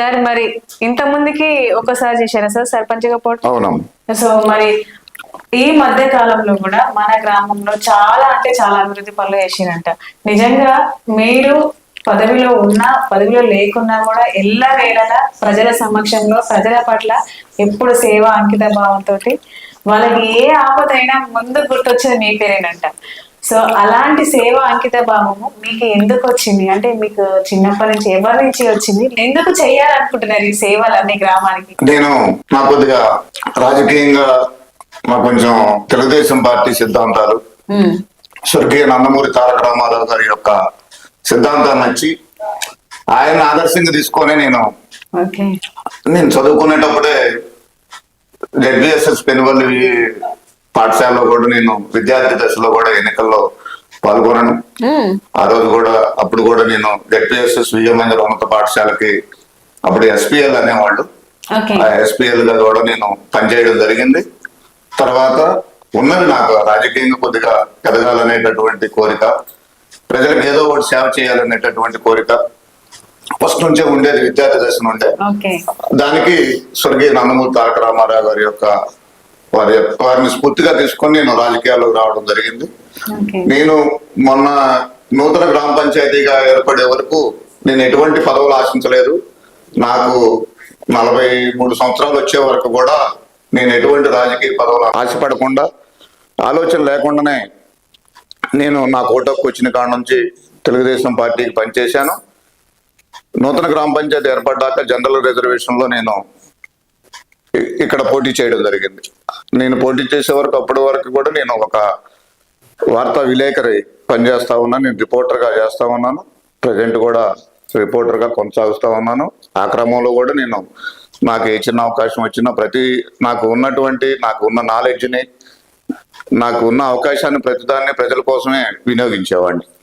Sir మరి ఇంత ముందుకి ఒకసారి చేశారా సార్ సర్పంచ్గా పోటీ సో మరి ఈ మధ్య కాలంలో కూడా మన గ్రామంలో చాలా అంటే చాలా అభివృద్ధి పనులు చేసిరంట. నిజంగా మీరు పదవిలో ఉన్నా పదవిలో లేకున్నా కూడా ఎల్ల వేళలా ప్రజల సమక్షంలో ప్రజల పట్ల ఎప్పుడు సేవ అంకిత భావంతో వాళ్ళకి ఏ ఆపదైనా ముందు గుర్తొచ్చేది మీ పేరేనంట. సో అలాంటి సేవ అంకిత భావము మీకు ఎందుకు వచ్చింది? అంటే మీకు చిన్నప్పటి నుంచి ఎవరి నుంచి వచ్చింది? ఎందుకు చేయాలనుకుంటున్నారు ఈ సేవలన్నీ గ్రామానికి? నేను నా కొద్దిగా రాజకీయంగా నాకు కొంచెం తెలుగుదేశం పార్టీ సిద్ధాంతాలు స్వర్గీయ నందమూరి తారక రామారావు గారి యొక్క సిద్ధాంతాన్ని నచ్చి ఆయన ఆదర్శంగా తీసుకొని నేను నేను చదువుకునేటప్పుడే జడ్బిఎస్ఎస్ పెనువల్లి పాఠశాలలో కూడా నేను విద్యార్థి దశలో కూడా ఎన్నికల్లో పాల్గొన్నాను ఉమ్, ఆ రోజు కూడా అప్పుడు కూడా నేను జడ్పిఎస్ఎస్ విజయమందిర ఉన్నత పాఠశాలకి అప్పుడు ఎస్పీఎల్ అనేవాళ్ళు. ఆ ఎస్పీఎల్గా కూడా నేను పనిచేయడం జరిగింది. తర్వాత ఉన్నది నాకు రాజకీయంగా కొద్దిగా ఎదగాలనేటటువంటి కోరిక ప్రజలకు ఏదో ఒకటి సేవ చేయాలనేటటువంటి కోరిక ఫస్ట్ నుంచే ఉండేది విద్యార్థి దశ నుండే. దానికి స్వర్గీయ నందమూరి తారక రామారావు గారి యొక్క వారి వారిని స్ఫూర్తిగా తీసుకొని నేను రాజకీయాల్లోకి రావడం జరిగింది. నేను మొన్న నూతన గ్రామ పంచాయతీగా ఏర్పడే వరకు నేను ఎటువంటి పదవులు ఆశించలేదు. నాకు నలభై మూడు సంవత్సరాలు వచ్చే వరకు కూడా నేను ఎటువంటి రాజకీయ పదవులు ఆశపడకుండా ఆలోచన లేకుండానే నేను నా కోటకు వచ్చిన కాడ నుంచి తెలుగుదేశం పార్టీకి పనిచేశాను. నూతన గ్రామ పంచాయతీ ఏర్పడ్డాక జనరల్ రిజర్వేషన్లో నేను ఇక్కడ పోటీ చేయడం జరిగింది. నేను పోటీ చేసే వరకు అప్పటి వరకు కూడా నేను ఒక వార్తా విలేకరి పనిచేస్తా ఉన్నాను. నేను రిపోర్టర్గా చేస్తా ఉన్నాను. ప్రజెంట్ కూడా రిపోర్టర్గా గా ఉన్నాను. ఆ క్రమంలో కూడా నేను నాకు ఏ చిన్న అవకాశం వచ్చినా ప్రతి నాకు ఉన్నటువంటి నాకు ఉన్న నాలెడ్జ్ని నాకు ఉన్న అవకాశాన్ని ప్రతిదాన్ని ప్రజల కోసమే వినియోగించేవాడిని.